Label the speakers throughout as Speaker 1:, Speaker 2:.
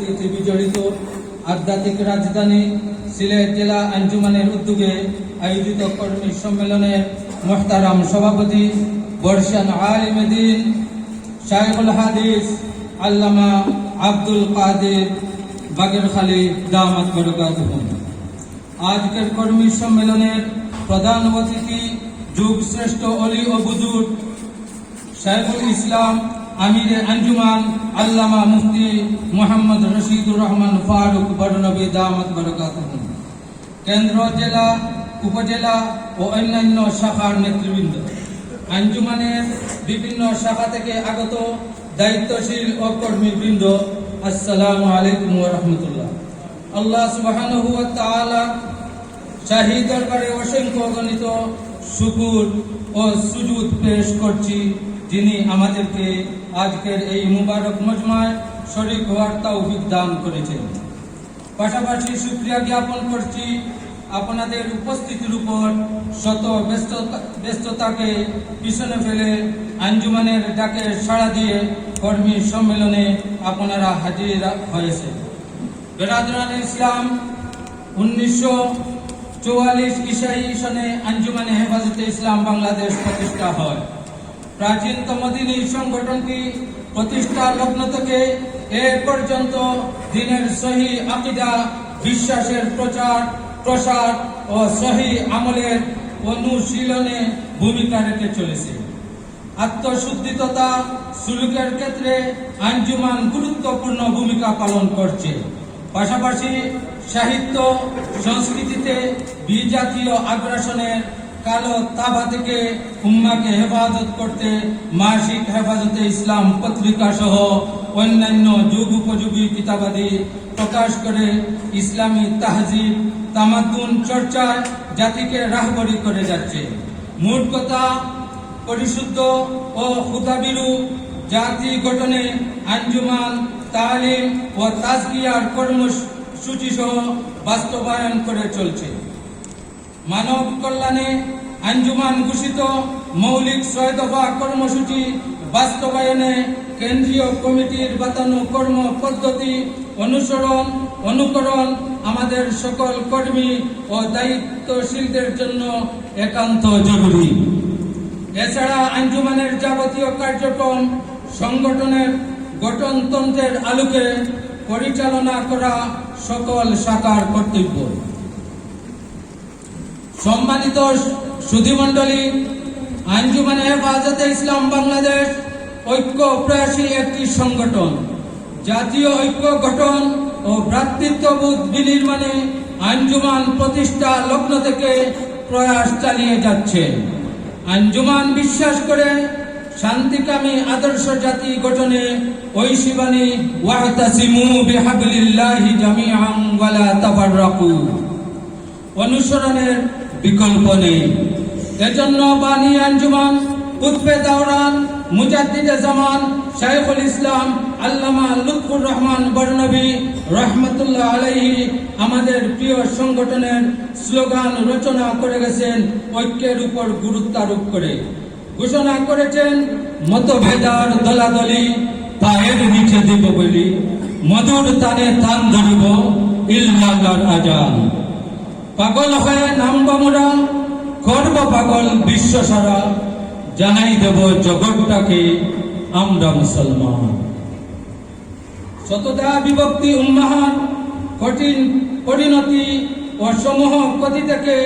Speaker 1: সংস্কৃতি বিজড়িত আধ্যাত্মিক রাজধানী সিলেট জেলা আঞ্জুমানের উদ্যোগে আয়োজিত কর্মী সম্মেলনের মোহতারাম সভাপতি বর্ষান আলিমদিন শাইখুল হাদিস আল্লামা আব্দুল কাদের, বাগের খালি, দামাত আজকের কর্মী সম্মেলনের প্রধান অতিথি যুগ শ্রেষ্ঠ অলি ও বুজুর্গ, শাইখুল ইসলাম আমিরে আঞ্জুমান আল্লামা মুফতি মোহাম্মদ রশিদুর রহমান ফারুক বড়নবী দামত বরকাতুহুম কেন্দ্র, জেলা, উপজেলা ও অন্যান্য শাখার নেতৃবৃন্দ। আঞ্জুমানের বিভিন্ন শাখা থেকে আগত দায়িত্বশীল ও কর্মীবৃন্দ, আসসালামু আলাইকুম রাহমাতুল্লাহ। আল্লাহ তাআলা শাহী দরবারে অসংখ্য গণিত শুকুর ও সুজুদ পেশ করছি যিনি আমাদেরকে আজকের এই মুবারক মজমায় শরীক হওয়ার তৌফিক দান করেছেন। পাশাপাশি সুক্রিয়া জ্ঞাপন করছি আপনাদের উপস্থিতির উপর শত ব্যস্ততা ব্যস্ততাকে পিছনে ফেলে আঞ্জুমানের ডাকে সাড়া দিয়ে কর্মী সম্মেলনে আপনারা হাজির হয়েছে বেরাদরান ইসলাম উনিশশো চৌয়াল্লিশ ইসাই সনে আঞ্জুমানে হেফাজতে ইসলাম বাংলাদেশ প্রতিষ্ঠা হয়। প্রাচীনতম দিন এই সংগঠনটি প্রতিষ্ঠা লগ্ন থেকে এ পর্যন্ত দিনের সহি আকিদা, বিশ্বাসের প্রচার, প্রসার ও সহি আমলের অনুশীলনে ভূমিকা রেখে চলেছে। আত্মশুদ্ধি তথা সুলুকের ক্ষেত্রে আঞ্জুমান গুরুত্বপূর্ণ ভূমিকা পালন করছে। পাশাপাশি সাহিত্য, সংস্কৃতিতে বিজাতীয় আগ্রাসনের কালো তাবা থেকে উম্মাকে হেফাজত করতে মাসিক হেফাজতে ইসলাম পত্রিকা সহ অন্যান্য যুগ উপযোগী কিতাবাদি প্রকাশ করে ইসলামী তাহজিব তামাদ্দুন চর্চায় জাতিকে রাহবরি করে যাচ্ছে। মোট কথা, পরিশুদ্ধ ও হুদাবিরু জাতি গঠনে আঞ্জুমান, তালিম ও তাজকিয়ার কর্মসূচি সহ বাস্তবায়ন করে চলছে। মানব কল্যাণে আঞ্জুমান ঘোষিত মৌলিক ছয় দফা কর্মসূচি বাস্তবায়নে কেন্দ্রীয় কমিটির বাতানো কর্ম পদ্ধতি অনুসরণ, অনুকরণ আমাদের সকল কর্মী ও দায়িত্বশীলদের জন্য একান্ত জরুরি। এছাড়া আঞ্জুমানের যাবতীয় কার্যক্রম, সংগঠনের গঠনতন্ত্রের আলোকে পরিচালনা করা সকল শাখার কর্তব্য। সম্মানিত সুধীমণ্ডলী, আঞ্জুমানে হেফাজতে ইসলাম বাংলাদেশ ঐক্য প্রয়াসী একটি সংগঠন। জাতীয় ঐক্য গঠন ও ভ্রাতৃত্ববোধ বিনির্মাণে আঞ্জুমান প্রতিষ্ঠা লগ্ন থেকে প্রয়াস চালিয়ে যাচ্ছে। আঞ্জুমান বিশ্বাস করে শান্তিকামী আদর্শ জাতি গঠনে তাফাররাকু। অনুসরণের বিকল্প নেই। এজন্য বাণী আঞ্জুমান উৎপে দাওরান, মুজাদ্দিদে জামান, শাইখুল ইসলাম, আল্লামা লুৎফুর রহমান বর্ণবী রহমতুল্লাহ আলাইহি আমাদের প্রিয় সংগঠনের স্লোগান রচনা করে গেছেন ঐক্যের উপর গুরুত্ব আরোপ করে। ঘোষণা করেছেন, মতভেদার দলাদলি, পায়ের নিচে দিব বলি মধুর তানে তান ধরিব ইল্লাল্লাহর আজান। পাগল হয়ে নামব মোরা করব পাগল বিশ্ব সারা, জানাই দেব জগৎটাকে আমরা মুসলমান। শতদা বিভক্তি উন্মাহান কঠিন পরিণতি ও সমূহ গতি থেকে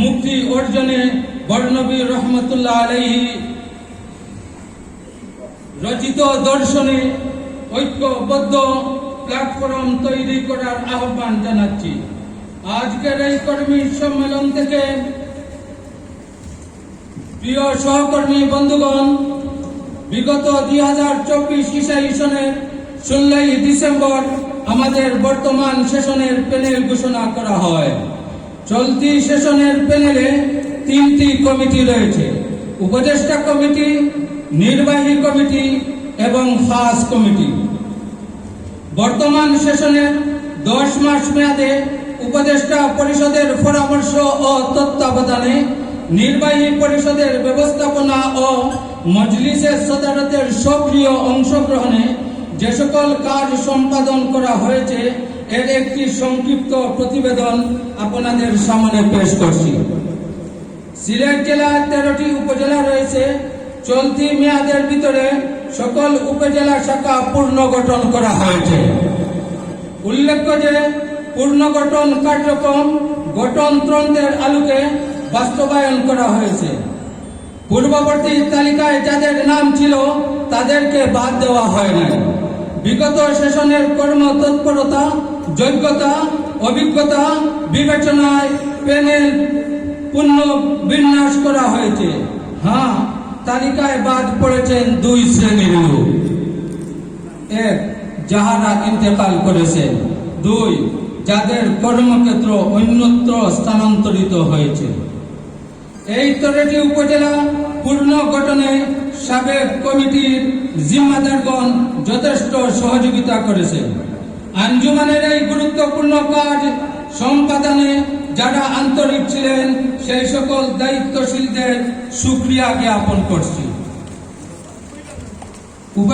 Speaker 1: মুক্তি অর্জনে বর্ণবী রহমতুল্লাহ আলাইহি রচিত দর্শনে ঐক্যবদ্ধ প্ল্যাটফর্ম তৈরি করার আহ্বান জানাচ্ছি। আজকের এই কর্মী সম্মেলন থেকে প্রিয় সহকর্মী বন্ধুগণ, বিগত দুই হাজার চব্বিশ ইসাই সনের ষোলোই ডিসেম্বর আমাদের বর্তমান সেশনের প্যানেল ঘোষণা করা হয়। চলতি সেশনের প্যানেলে তিনটি কমিটি রয়েছে। উপদেষ্টা কমিটি, নির্বাহী কমিটি এবং খাস কমিটি। বর্তমান সেশনের দশ মাস মেয়াদে উপদেষ্টা পরিষদের পরামর্শ ও তত্ত্বাবধানে নির্বাহী পরিষদের ব্যবস্থাপনা ও মজলিসের সদারতের সক্রিয় অংশগ্রহণে যে সকল কাজ সম্পাদন করা হয়েছে, এর একটি সংক্ষিপ্ত প্রতিবেদন আপনাদের সামনে পেশ করছি। সিলেট জেলার তেরোটি উপজেলা রয়েছে। চলতি মেয়াদের ভিতরে সকল উপজেলা শাখা পুনর্গঠন করা হয়েছে। উল্লেখ্য যে পুনর্গঠন কার্যক্রম গঠনতন্ত্রের আলোকে বাস্তবায়ন করা হয়েছে। পূর্ববর্তী তালিকায় যাদের নাম ছিল, তাদেরকে বাদ দেওয়া হয় নাই বিগত সেশনের কর্ম তৎপরতা যোগ্যতা, অভিজ্ঞতা, বিবেচনায় প্যানেল পূর্ণ বিন্যাস করা হয়েছে। হ্যাঁ তালিকায় বাদ পড়েছেন দুই শ্রেণির লোক। এক যাহারা ইন্তেকাল করেছেন। দুই যাদের কর্মক্ষেত্র অন্যত্র স্থানান্তরিত হয়েছে। এই তেরোটি উপজেলা পূর্ণ গঠনে সাবেক কমিটির জিম্মাদারগণ যথেষ্ট সহযোগিতা করেছে। আঞ্জুমানের এই গুরুত্বপূর্ণ কাজ সম্পাদনে যারা আন্তরিক ছিলেন, সেই সকল দায়িত্বশীলদের সুক্রিয়া জ্ঞাপন করছি। উপজেলা